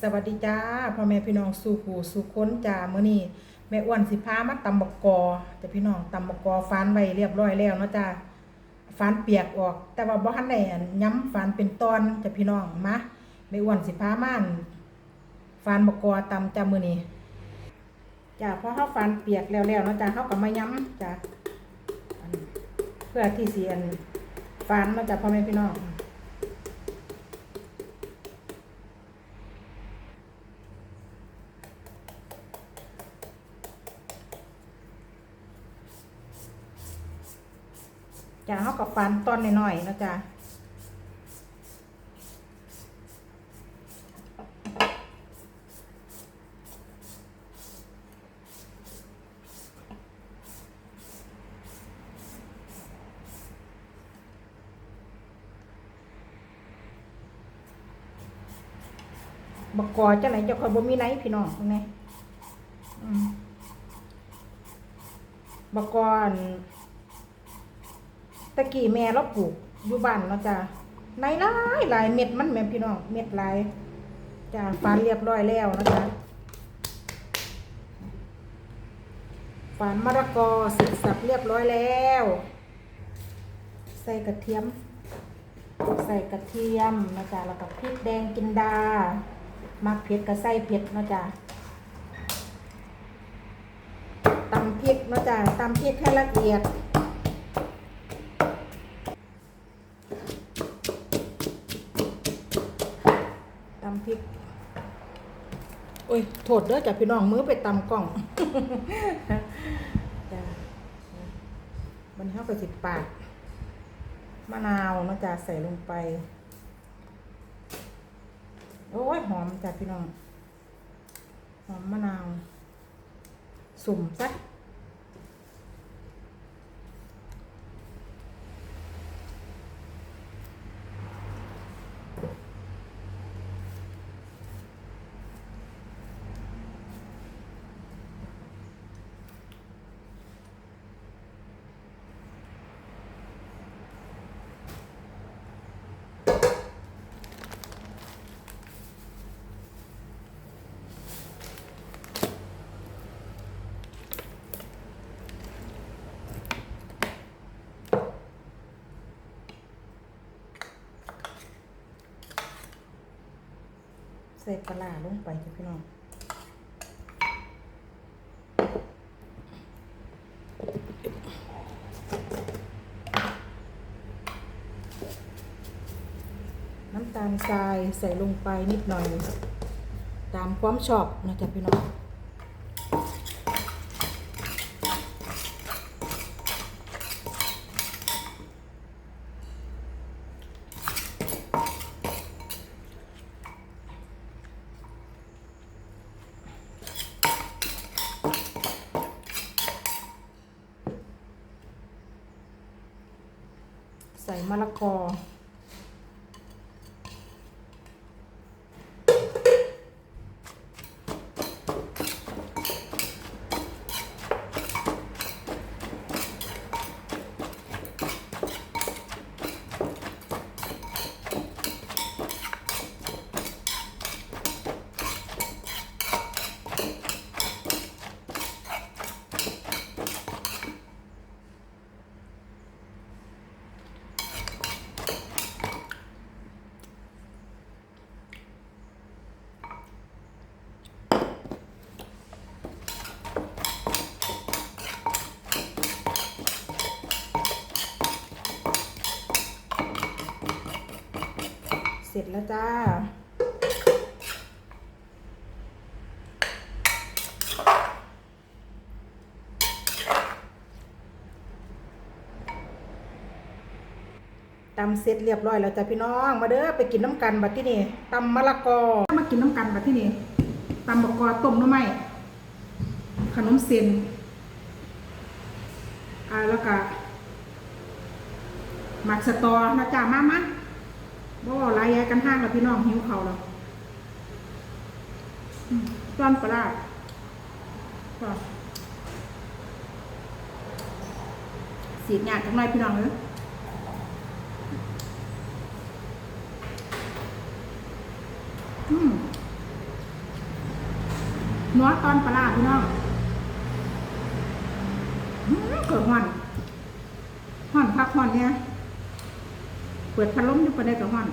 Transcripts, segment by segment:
สวัสดีจ้าพ่อแม่พี่น้องสู่ผู้สู่ค้นจ้ามื้อนี้แม่อ้วนสิพามาตำบกกอแต่พี่น้องตำบกกอฟานไว้เรียบร้อยแล้วเนาะจ้าฟานเปียกออก แต่ว่าบ่ทันได้อันย้ำฟานเป็นตอนจ้ะพี่น้องมาแม่อ้วนสิพามานฟานบกกอตำจ้ามื้อนี้จ้าพอเฮาฟานเปียกแล้วแล้วเนาะจ้าเฮาก็มาย้ำจ้าเพื่อที่เสิอันฟานเนาะจ้าพ่อแม่พี่น้อง จ้าเขากับฟันต้นหน่อยๆนะจ๊ะบกกอจะไหนจะคอยบ่มีไหนพี่น้องตรงนี้อืมบกกอน ตะกี้แม่เราปลูกอยู่บ้านเนาะจ้ะในหลายหลายเม็ดมันแม่พี่น้องเม็ดหลายจ้ะฟานเรียบร้อยแล้วนะจ๊ะฟานมะละกอสึกสับเรียบร้อยแล้ว ใส่กระเทียม ใส่กระเทียมนะจ๊ะแล้วก็พริกแดงกินดามักเผ็ดก็ใส่เผ็ดนะจ๊ะตำพริกนะจ๊ะตำพริกให้ละเอียด ตำพริกโอ้ยโทษเด้อจ้ะพี่น้องมือไปตำกล่องจ้ะมันเท่ากับสิบปากมะนาวนะจ้ะใส่ลงไป โอ้ยหอมจ้ะพี่น้อง หอมมะนาว สุ่มซะ ใส่ปลาร้าลงไปจ้ะพี่น้องน้ำตาลทรายใส่ลงไปนิดหน่อย ตามความชอบนะจ๊ะพี่น้อง ใส่ มะละกอ เล้จ้าตำเสร็จเรียบร้อยแล้วจ้ะพี่น้อง มาเด้อไปกินน้ำกันบัดที่นี่ตำมะละกอ มากินน้ำกันบัดที่นี่ตำมะละกอต้มน้ำไม้ขนมเส้นอ่าแล้วก็หมักสตอนะจ้ามามา บ่หลายแยกันห้างแล้วพี่น้องหิวเขาแล้วต้อนปลาร้าก็สีดหยาดจังไรพี่น้องเอ้ยอืมนัวตอนปลาร้าพี่น้องอื้อเกิดห่อนห่อนพักห่อนเนี่ย เปิดพัดลมอยู่ประเดี๋ยวก็ห่อน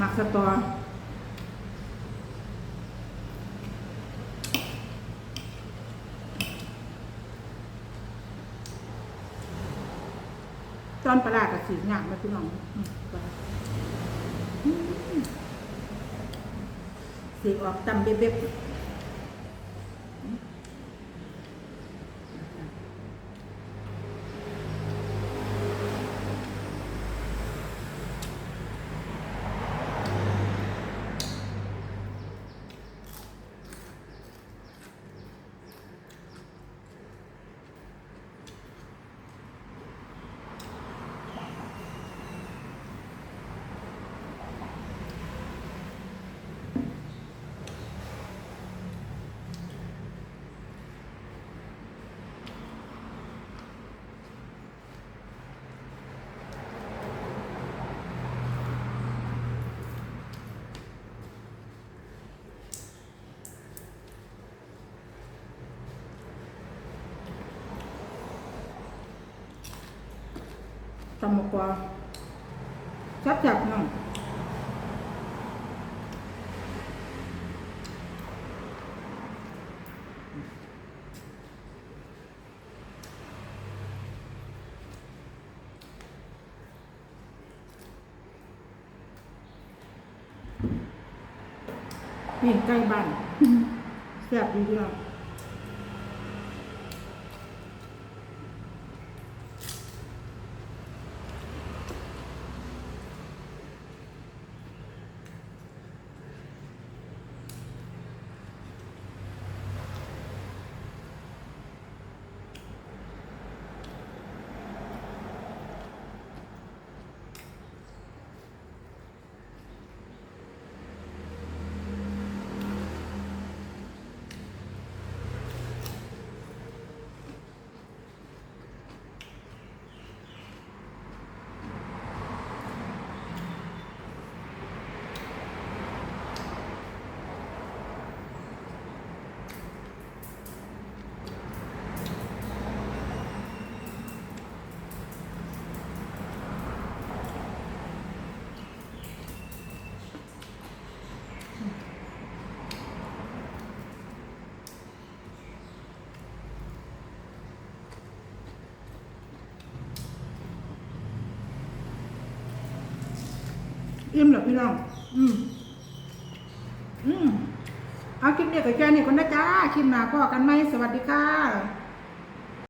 มักสตอตอนปลาร้ากับสีหยาบมาพี่น้องสีออกตำเบ็บๆ ตำมกวาจับจับน้องปีนใกล้บ้านแซ่บดีเดียว อิ่มเหรอพี่น้อง อืม อืมเอาคลิปนี้กับแกนี่คนนะจ้า คลิปหน้าพ่อกันไหม สวัสดีค่ะ